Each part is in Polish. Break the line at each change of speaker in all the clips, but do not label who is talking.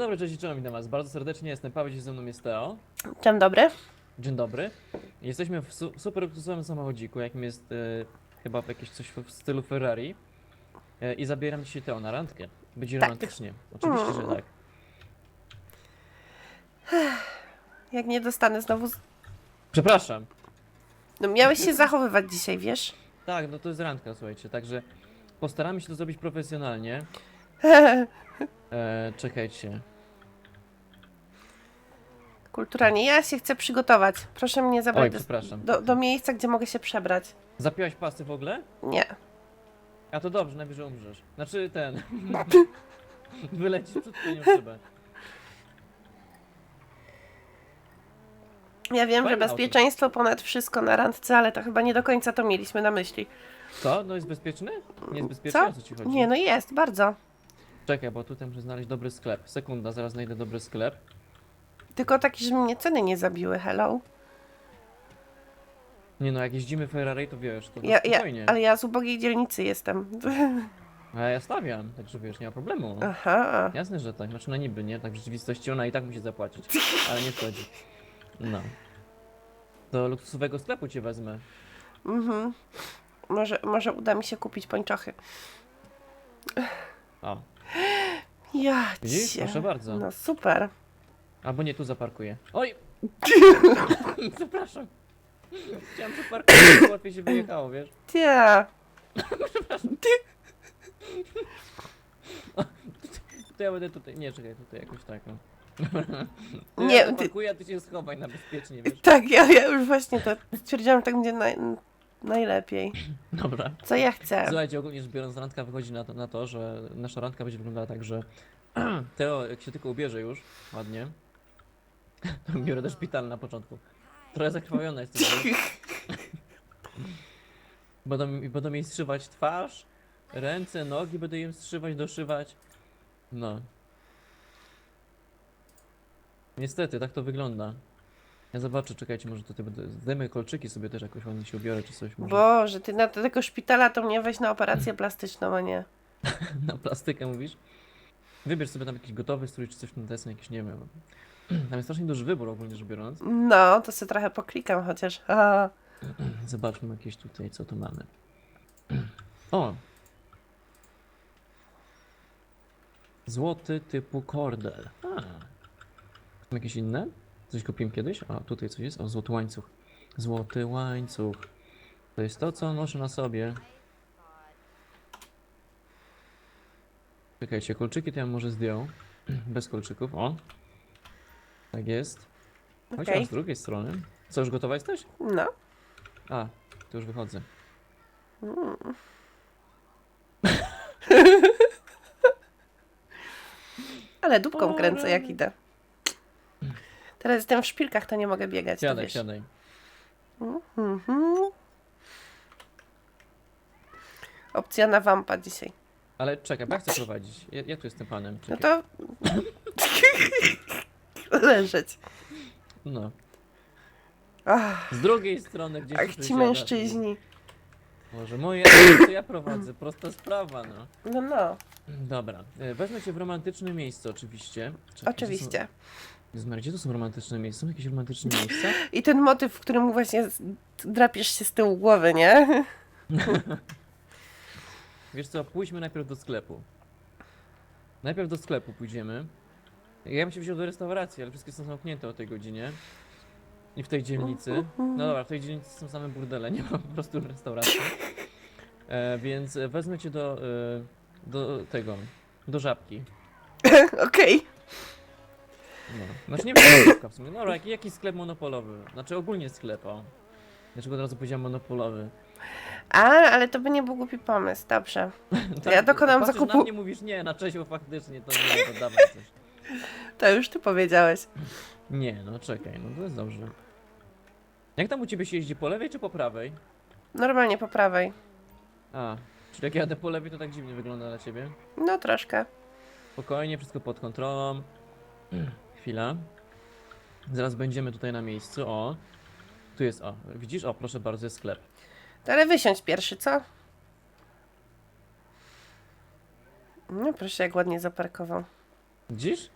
dobry, cześć czołem, witam was bardzo serdecznie, jestem Paweł, dziś ze mną jest Teo.
Dzień dobry.
Dzień dobry. Jesteśmy w su super luksusowym samochodziku, jakim jest e, chyba jakieś coś w stylu Ferrari. E, I zabieram dzisiaj Teo na randkę. Będzie
Tak.
romantycznie. Oczywiście, że
Mm.
tak.
Jak nie dostanę znowu. Z...
Przepraszam.
No miałeś się zachowywać dzisiaj, wiesz?
Tak, no to jest randka, słuchajcie, także postaramy się to zrobić profesjonalnie. E, czekajcie.
Kulturalnie. Ja się chcę przygotować. Proszę mnie
Oj,
zabrać do,
przepraszam.
do, do miejsca, gdzie mogę się przebrać.
Zapiłaś pasy w ogóle?
Nie.
A to dobrze, najwyżej umrzesz. Znaczy ten. Wylecisz przed twoją szybę.
Ja wiem, że
Fajne auto.
bezpieczeństwo ponad wszystko na randce, ale to chyba nie do końca to mieliśmy na myśli.
Co? No jest bezpieczny? Nie jest bezpieczny?
Co?
O co ci chodzi?
Nie, no jest, bardzo.
Czekaj, bo tutaj muszę znaleźć dobry sklep. Sekunda, zaraz znajdę dobry sklep.
Tylko taki, żeby mnie ceny nie zabiły, hello.
Nie no, jak jeździmy Ferrari, to wiesz, to
Ja, ja,
spokojnie.
ale ja z ubogiej dzielnicy jestem.
A ja stawiam, także wiesz, nie ma problemu.
Aha.
Jasne, że tak. Znaczy na niby, nie? Tak w rzeczywistości ona i tak musi zapłacić. Ale nie wchodzi. No. Do luksusowego sklepu cię wezmę.
Mhm. Może, może uda mi się kupić pończochy.
O,
Ja
widzisz?
cię.
Proszę bardzo.
No super.
Albo nie, tu zaparkuję. Oj! Przepraszam. Chciałem zaparkować, żeby łatwiej się wyjechało, wiesz?
Ja.
To ja będę tutaj. Nie, czekaj, tutaj jakoś tak. No. To
Nie,
ja
ty-
zaparkuję, a ty się schowaj na bezpiecznie, wiesz?
Tak, ja, ja już właśnie to stwierdziłam, że tak będzie naj, najlepiej.
Dobra.
Co ja chcę?
Słuchajcie, ogólnie rzecz biorąc, randka wychodzi na to, na to, że nasza randka będzie wyglądała tak, że Teo, jak się tylko ubierze już ładnie, to biorę do szpitala na początku. Trochę zakrwawiona jest. będą, mi- będą jej strzywać twarz, ręce, nogi, będę im strzywać, doszywać. No. Niestety, tak to wygląda. Ja zobaczę, czekajcie, może tutaj będę. Zdejmę kolczyki sobie też jakoś ładnie się ubiorę, czy coś może.
Boże, ty na do tego szpitala to mnie weź na operację plastyczną, a nie.
Na plastykę mówisz? Wybierz sobie tam jakiś gotowy strój czy coś na deseń, jakiś nie wiem. Tam jest strasznie duży wybór ogólnie rzecz biorąc.
No, to sobie trochę poklikam chociaż. A,
Zobaczmy jakieś tutaj, co tu mamy. O! Złoty typu kordel. A. Są jakieś inne? Coś kupiłem kiedyś? A, tutaj coś jest. O, złoty łańcuch. Złoty łańcuch. To jest to, co noszę na sobie. Czekajcie, kolczyki to ja może zdjął. Bez kolczyków. O! Tak jest. Chodź
okej.
z drugiej strony. Co, już gotowa jesteś?
No.
A, to już wychodzę.
Mm. Ale dupką kręcę jak idę. Teraz jestem w szpilkach, to nie mogę biegać, to
Siadaj,
wiesz.
siadaj.
Mhm. Opcja na wampa dzisiaj.
Ale czekaj, bo ja chcę prowadzić. Ja, ja tu jestem panem.
No
Czekaj.
to... Leżeć.
No.
Ach,
Z drugiej strony gdzieś
ach ci mężczyźni.
Może moje, to ja prowadzę, prosta sprawa, no.
No, no,
Dobra, e, wezmę cię w romantyczne miejsce oczywiście. Czekaj, gdzie
oczywiście.
Są, Jezu Maria, gdzie to są romantyczne miejsca? Są jakieś romantyczne miejsca?
I ten motyw, w którym właśnie z- drapiesz się z tyłu głowy, nie?
Wiesz co, pójdźmy najpierw do sklepu. Najpierw do sklepu pójdziemy. Ja bym się wziął do restauracji, ale wszystkie są zamknięte o tej godzinie. I w tej dzielnicy. No dobra, w tej dzielnicy są same burdele, nie ma po prostu restauracji. E, więc wezmę cię do, e, do tego, do żabki.
Okej.
No. Znaczy nie wiem, żabka w sumie. Dobra, jaki, jaki sklep monopolowy? Znaczy ogólnie sklep, o. Dlaczego od razu powiedziałem monopolowy?
A, ale to by nie był głupi pomysł, dobrze. Ja dokonam
patrzysz
zakupu.
na mnie mówisz nie, na Czesiu faktycznie, to nie, to dawaj coś.
To już ty powiedziałeś.
Nie, no czekaj, no to jest dobrze. Jak tam u ciebie się jeździ, po lewej czy po prawej?
Normalnie po prawej.
A, czyli jak jadę po lewej, to tak dziwnie wygląda dla ciebie.
No troszkę.
Spokojnie, wszystko pod kontrolą. Chwila. Zaraz będziemy tutaj na miejscu, o. Tu jest, o, widzisz? O, proszę bardzo, jest sklep.
To ale wysiądź pierwszy, co? No proszę, jak ładnie zaparkował.
Widzisz?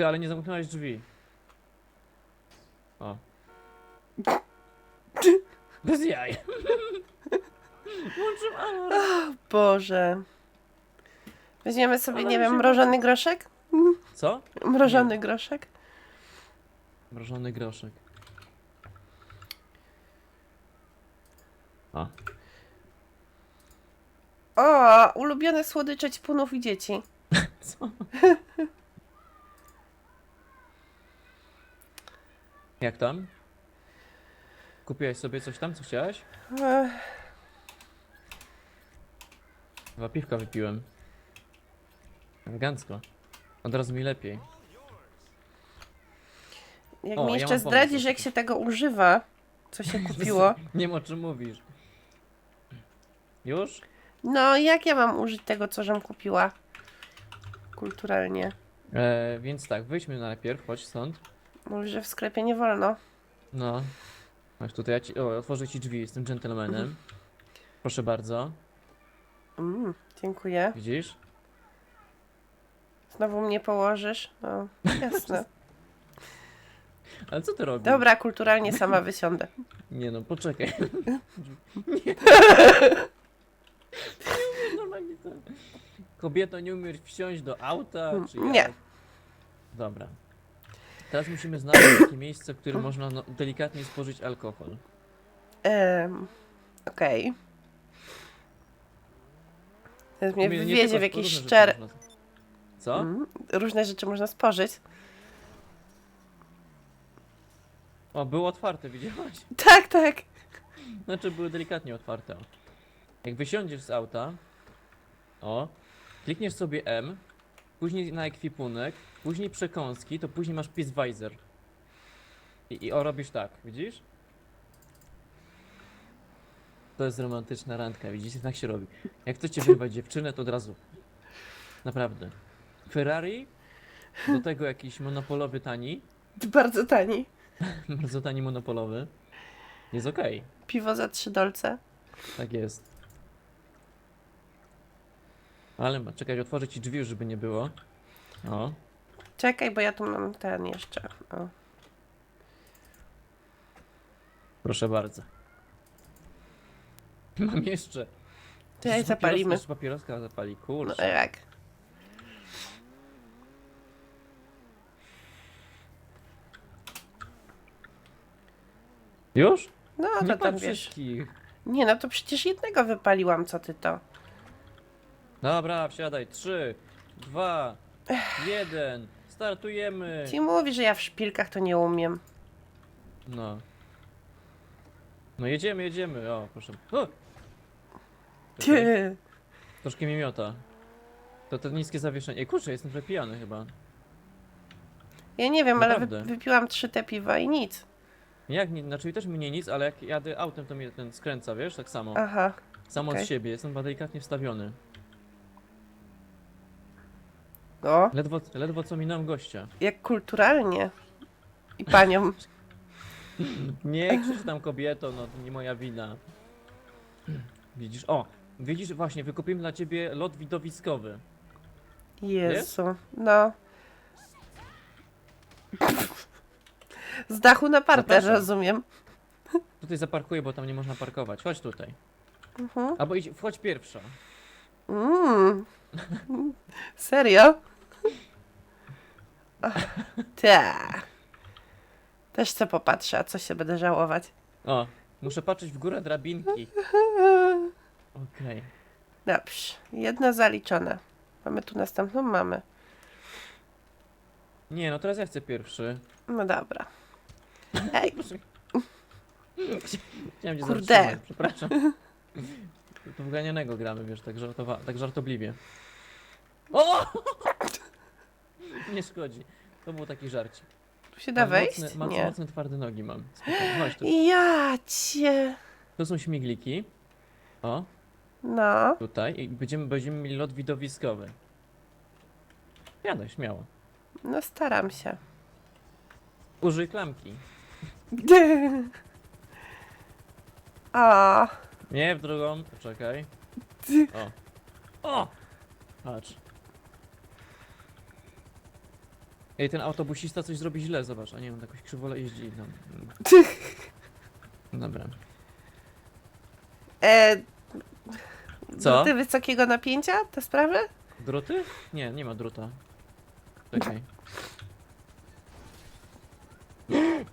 Ty, ale nie zamknąłeś drzwi. O. Bez jaj. Włączył alarm.
Boże. Weźmiemy sobie,
Ale
nie
mi
wiem,
się
mrożony groszek?
Co?
Mrożony groszek?
Mrożony groszek. O.
O, ulubione słodycze ćpunów i dzieci.
Co? Jak tam? Kupiłaś sobie coś tam, co chciałaś?
Ech,
piwka wypiłem. Elegancko. Od razu mi lepiej.
Jak
O,
mi
ja
jeszcze
mam pomysł.
zdradzisz, jak się tego używa, co się kupiło.
Nie wiem o czym mówisz. Już?
No, jak ja mam użyć tego, co żem kupiła? Kulturalnie.
E, więc tak, wyjdźmy najpierw, chodź stąd.
Mówi, że w sklepie nie wolno.
No. Masz tutaj, ja ci, o, otworzę ci drzwi, jestem gentlemanem. Proszę bardzo,
Mm, dziękuję.
widzisz?
Znowu mnie położysz? No, jasne.
Ale co ty robisz?
Dobra, kulturalnie sama wysiądę.
Nie no, poczekaj. nie. nie umiesz normalnie to. Kobieto, nie umiesz wsiąść do auta? Czy jak?
Nie.
Dobra. Teraz musimy znaleźć takie miejsce, w którym można no, delikatnie spożyć alkohol.
Em, Okej. Teraz mnie
Nie- nie tylko
w jakieś
różne rzeczy
szczere...
można- Co?
Mm, różne rzeczy można spożyć.
O, było otwarte, widziałaś?
Tak, tak.
Znaczy były delikatnie otwarte. o. Jak wysiądziesz z auta, o, klikniesz sobie M, później na ekwipunek, później przekąski, to później masz Peaceweiser. I, I o, robisz tak, widzisz? To jest romantyczna randka, widzicie? Tak się robi. Jak chcecie wyrwać dziewczynę, to od razu. Naprawdę. Ferrari, do tego jakiś monopolowy tani,
Bardzo tani.
bardzo tani monopolowy. Jest okej.
Piwo za trzy dolce.
Tak jest. Ale ma, czekaj, otworzę ci drzwi, żeby nie było. O,
Czekaj, bo ja tu mam ten jeszcze. O.
proszę bardzo. Mam jeszcze.
Czekaj, zapalimy.
Papieroska, papieroska zapali,
No
kurczę.
jak?
Już?
No
nie
to tam wiesz.
wszystkich.
Nie, no to przecież jednego wypaliłam, co ty to?
Dobra, wsiadaj. Trzy, dwa, jeden. Startujemy.
Ci mówi, że ja w szpilkach to nie umiem.
No. No jedziemy, jedziemy. O, proszę. O! Czekaj,
Ty.
Troszkę mi miota. To to niskie zawieszenie. Ej, kurczę, jestem trochę pijany chyba.
Ja nie wiem, ale
Naprawdę.
wy, wypiłam trzy te piwa i nic.
Jak nie, znaczy też mnie nic, ale jak jadę autem, to mnie ten skręca, wiesz, tak samo.
Aha.
Samo
okej.
z siebie, jestem delikatnie wstawiony.
O,
Ledwo, ledwo co minąłem gościa.
jak kulturalnie. I panią.
Nie krzycz tam kobieto, no to nie moja wina. Widzisz, o, widzisz właśnie, wykupimy dla ciebie lot widowiskowy.
Jezu. No. Z dachu na parter,
Zapraszam.
rozumiem.
Tutaj zaparkuję, bo tam nie można parkować. Chodź tutaj.
Mhm.
Albo idź, wchodź pierwsza.
Mm. Serio? Tak. Też chcę popatrzę, a co się będę żałować.
O, muszę patrzeć w górę drabinki. Okej.
Dobrze. Jedno zaliczone. Mamy tu następną? Mamy.
Nie, no teraz ja chcę pierwszy.
No dobra. Ej,
Chciałem cię
Kurde.
zatrzymać, przepraszam. To w ganianego gramy, wiesz, tak, żartowa- tak żartobliwie. O! Nie szkodzi. To był taki żarcik.
tu się da
Mam
wejść?
Mocne, mam
Nie.
mocne twarde nogi mam. Spokojnie, Chodź tu.
Ja cię.
To są śmigliki. O,
No.
tutaj. I będziemy, będziemy mieli lot widowiskowy. Jadaj, śmiało.
No staram się.
Użyj klamki.
A.
Nie, w drugą. Poczekaj. O. O! Patrz. Ej, ten autobusista coś zrobi źle, zobacz. A nie, on jakoś krzywo jeździ. No. Dobra.
E,
Co?
Druty wysokiego napięcia, te sprawy?
Druty? Nie, nie ma druta. Czekaj.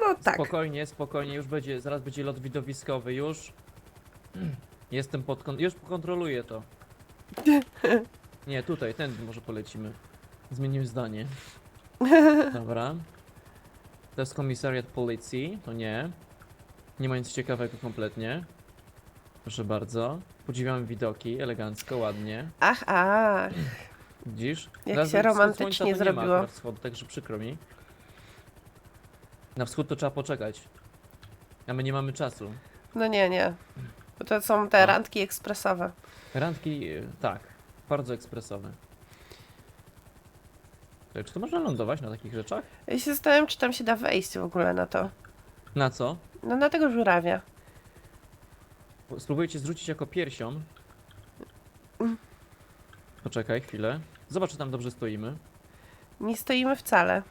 No tak.
Spokojnie, spokojnie, już będzie, zaraz będzie lot widowiskowy, już. Jestem pod kon... już kontroluję to. Nie, tutaj, ten może polecimy. Zmienimy zdanie. Dobra. To jest komisariat policji, to nie. Nie ma nic ciekawego kompletnie. Proszę bardzo. Podziwiamy widoki, elegancko, ładnie.
Ach, ach.
Widzisz?
Jak się
wschód
romantycznie
nie ma
zrobiło.
akurat wschodu, także przykro mi. Na wschód to trzeba poczekać. A my nie mamy czasu.
No nie, nie. Bo to są te
A.
randki ekspresowe.
Randki, tak, bardzo ekspresowe. Ej, Czy to można lądować na takich rzeczach?
Ja się zastanawiam, czy tam się da wejść w ogóle na to.
Na co?
No na tego żurawia.
Spróbujcie zrzucić jako piersią. Poczekaj chwilę. Zobacz, czy tam dobrze stoimy.
Nie stoimy wcale.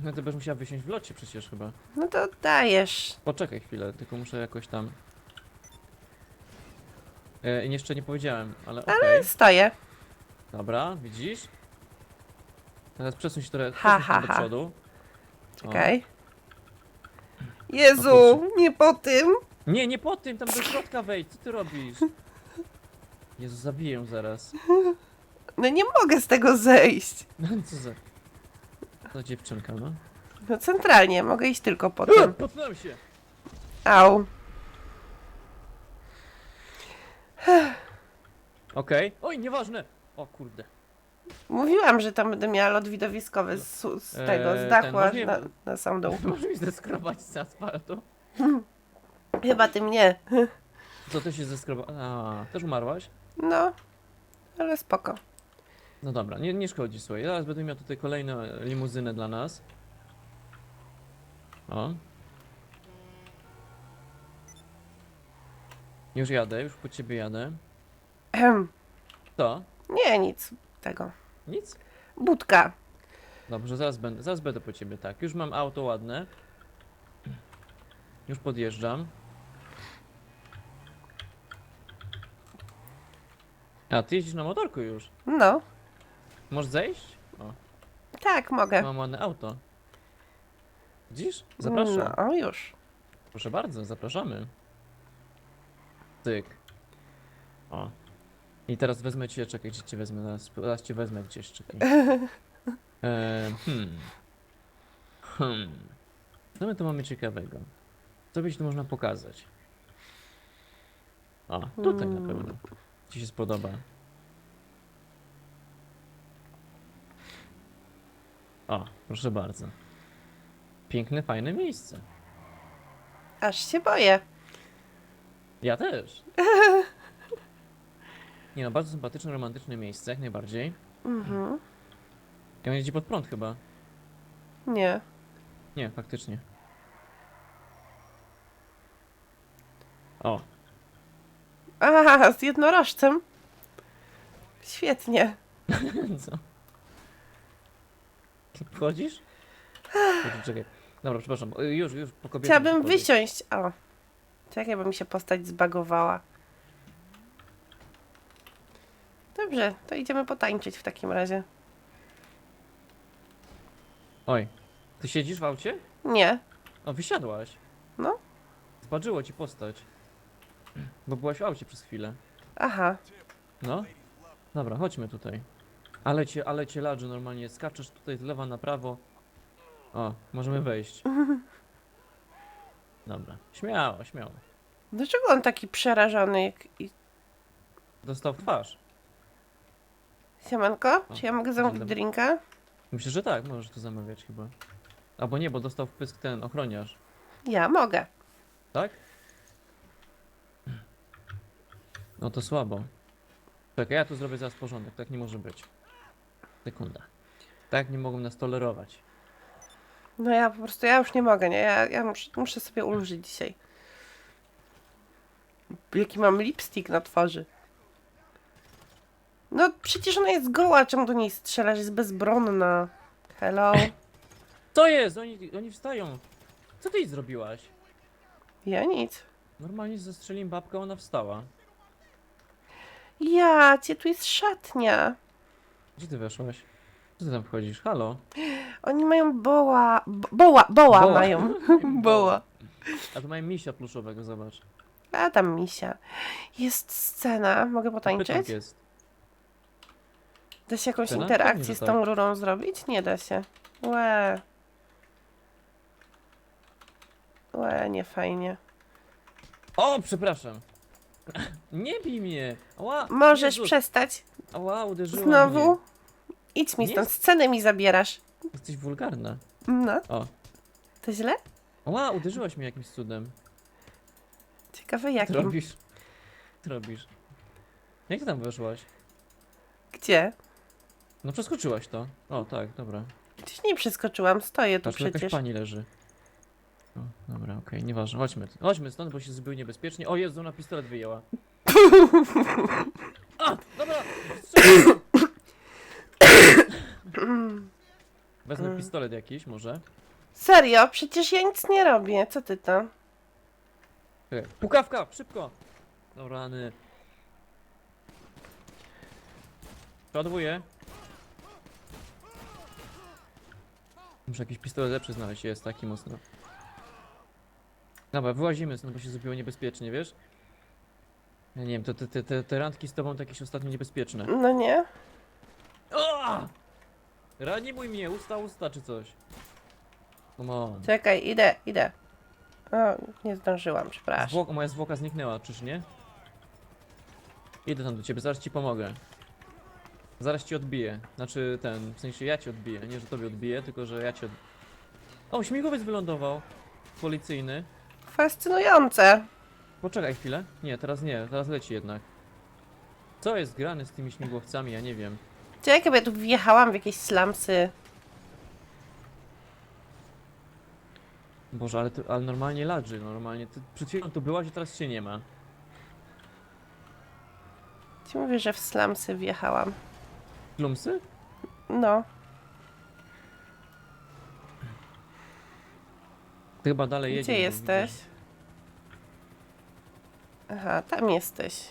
No ty będziesz musiała wysiąść w locie przecież chyba.
No to dajesz.
Poczekaj chwilę, tylko muszę jakoś tam... E, jeszcze nie powiedziałem, ale okej.
Stoję.
Dobra, widzisz? Teraz przesuń się trochę,
Ha,
przesuń się
ha,
do
ha.
przodu.
Czekaj. Jezu, nie po tym.
Nie, nie po tym, tam do środka wejdź, co ty robisz? Jezu, zabiję zaraz.
No nie mogę z tego zejść.
No co za... To dziewczynka, no.
No centralnie, mogę iść tylko po tym.
Potknąłem się!
Au.
Okej. Oj, nieważne! O kurde.
Mówiłam, że tam będę miała lot widowiskowy z, z tego,
Eee,
z dachu aż na, na sam dół.
Może mi zeskrobać z asfaltu?
Chyba ty mnie.
Co ty się zeskroba... A, też umarłaś?
No, ale spoko.
No dobra, nie, nie szkodzi, słuchaj. Zaraz będę miał tutaj kolejną limuzynę dla nas. O. Już jadę, już po ciebie jadę.
Ehem.
To?
Nie, nic tego.
Nic?
Budka.
Dobrze, zaraz będę, zaraz będę po ciebie, tak. Już mam auto ładne. Już podjeżdżam. A, ty jeździsz na motorku już.
No,
Możesz zejść? O,
tak, mogę.
mam ładne auto. Widzisz? Zapraszam.
No, już.
Proszę bardzo, zapraszamy. Tyk. O. I teraz wezmę cię, czekaj, gdzie cię wezmę, zaraz, zaraz cię wezmę gdzieś, czekaj. E, hmm. Hmm. Co my tu mamy ciekawego? Co by ci tu można pokazać? O, tutaj na pewno. Ci się spodoba. O, proszę bardzo. Piękne, fajne miejsce.
Aż się boję.
Ja też. Nie no, bardzo sympatyczne, romantyczne miejsce, jak najbardziej.
Mhm.
Ja jedzie pod prąd chyba.
Nie.
Nie, faktycznie. O,
Aha, z jednorożcem. Świetnie.
co? Wchodzisz? Czekaj, czekaj. Dobra, przepraszam, y, już, już po kobiecie.
Chciałabym wysiąść. O. Czekaj, bo mi się postać zbagowała. Dobrze, to idziemy potańczyć w takim razie.
Oj, ty siedzisz w aucie?
Nie.
O, wysiadłaś.
No.
Zbaczyło ci postać. Bo byłaś w aucie przez chwilę.
Aha.
No. Dobra, chodźmy tutaj. Ale cię, ale cię ladży normalnie. Skaczesz tutaj z lewa na prawo. O, możemy wejść. Dobra. Śmiało, śmiało.
Dlaczego on taki przerażony? Jak... i-
Dostał w twarz.
Siemanko? Czy ja mogę zamówić drinka?
Myślę, że tak, możesz to zamawiać chyba. Albo nie, bo dostał wpysk ten ochroniarz.
Ja mogę.
Tak? No to słabo. Czekaj, ja tu zrobię zaraz porządek. Tak nie może być. Sekunda. Tak nie mogą nas tolerować.
No ja po prostu, ja już nie mogę, nie? Ja, ja muszę, muszę sobie ulżyć dzisiaj. Jaki mam lipstick na twarzy. No przecież ona jest goła, czemu do niej strzelasz? Jest bezbronna. Hello?
To jest! Oni, oni wstają! Co ty jej zrobiłaś?
Ja nic.
Normalnie zestrzeliłem babkę, ona wstała.
Ja, cię tu jest szatnia.
Gdzie ty weszłaś? Co ty tam wchodzisz? Halo?
Oni mają boła. Bo, boła, boła,
Boła.
mają. boła.
A tu mają misia pluszowego, zobacz.
A tam misia. Jest scena. Mogę potańczyć?
jest.
Da się jakąś interakcję
Pewnie, że
z
tak.
tą rurą zrobić? Nie da się. Łe. Łe, nie fajnie.
O, przepraszam. Nie bij mnie! Ała!
Możesz
Jezus.
przestać?
Uderzyła
Znowu?
Mnie.
Idź mi
Nie
stąd, scenę mi zabierasz.
Jesteś wulgarna.
No,
O.
to źle?
Ała, uderzyłaś mnie jakimś cudem.
Ciekawe
ty
jakim.
robisz? Ty robisz? Jak ty tam weszłaś?
Gdzie?
No przeskoczyłaś to. O, tak, dobra.
Gdzieś nie przeskoczyłam, stoję tu
Patrz, tu jakaś
przecież.
pani leży. O, dobra, okej, nieważne. Chodźmy. Chodźmy stąd, bo się zrobiło niebezpiecznie. O Jezu, ona pistolet wyjęła. A, dobra! Wezmę pistolet jakiś, może.
Serio? Przecież ja nic nie robię. Co ty tam?
Czekaj. Pukawka, szybko! Dobra, rany. Przeładowuję. Muszę jakiś pistolet lepszy znaleźć, jest taki mocno. Dobra, wyłazimy stąd, bo się zrobiło niebezpiecznie, wiesz? Ja nie wiem, to te, te, te, te randki z tobą to jakieś ostatnio niebezpieczne.
No nie?
O! Reanimuj mnie, usta, usta czy coś. Come on.
Czekaj, idę, idę. O, nie zdążyłam, przepraszam.
Zwłok, moja zwłoka zniknęła, czyż nie? Idę tam do ciebie, zaraz ci pomogę. Zaraz ci odbiję. Znaczy ten, w sensie ja ci odbiję. Nie, że tobie odbiję, tylko że ja ci od... O, śmigłowiec wylądował. Policyjny.
Fascynujące.
Poczekaj chwilę. Nie, teraz nie, teraz leci jednak. Co jest grane z tymi śmigłowcami, ja nie wiem.
Czekaj, bo ja tu wjechałam w jakieś slamsy.
Boże, ale, ty, ale normalnie ladży, normalnie. Ty przed chwilą tu byłaś, a teraz się nie ma.
Ci mówię, że w slamsy wjechałam.
Plumsy?
No.
Ty chyba dalej jedziesz.
Gdzie
bo
jesteś?
widzę.
Aha, tam jesteś.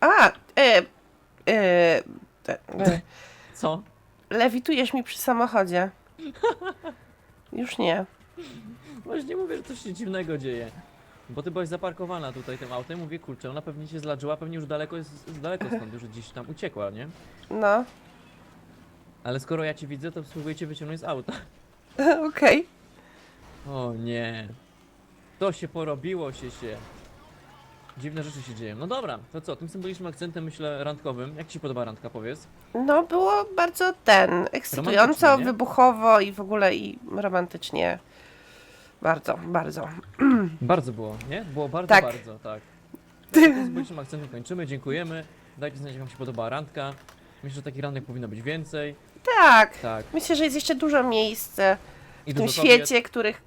A, e, e, te, e,
Co?
lewitujesz mi przy samochodzie. Już nie.
Właśnie mówię, że coś się dziwnego dzieje. Bo ty byłaś zaparkowana tutaj tym autem, mówię, kurczę, ona pewnie się zladżyła, pewnie już daleko jest, daleko stąd, już gdzieś tam uciekła, nie?
No,
Ale skoro ja cię widzę, to spróbuję cię wyciągnąć z auta.
okej.
O nie. To się porobiło się się. Dziwne rzeczy się dzieją. No dobra, to co, tym symbolicznym akcentem, myślę, randkowym. Jak ci się podoba randka, powiedz?
No, było bardzo ten, ekscytująco,
nie?
wybuchowo i w ogóle i romantycznie. Bardzo, bardzo.
Bardzo było, nie? Było bardzo,
Tak.
bardzo, tak. Tym symbolicznym akcentem kończymy, dziękujemy. Dajcie znać, jak wam się podoba randka. Myślę, że takich randek powinno być więcej.
Tak.
Tak.
Myślę, że jest jeszcze dużo miejsc e,
I
w tym
dużo kobiet.
świecie, których,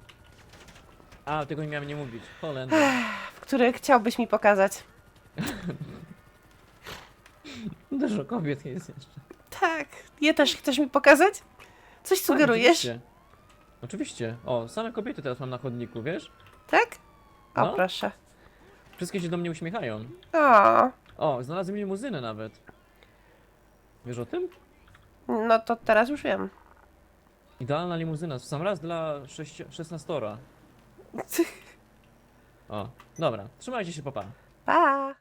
A, tego nie miałem nie mówić. Holender.
w których chciałbyś mi pokazać.
Dużo kobiet jest jeszcze.
Tak. Je też chcesz mi pokazać? Coś sugerujesz?
Oczywiście. Oczywiście. O, same kobiety teraz mam na chodniku, wiesz?
Tak? O,
No.
proszę.
Wszystkie się do mnie uśmiechają.
O,
O, znalazłem limuzynę nawet. Wiesz o tym?
No to teraz już wiem.
Idealna limuzyna, w sam raz dla 16. O, dobra. Trzymajcie się, papa.
Pa!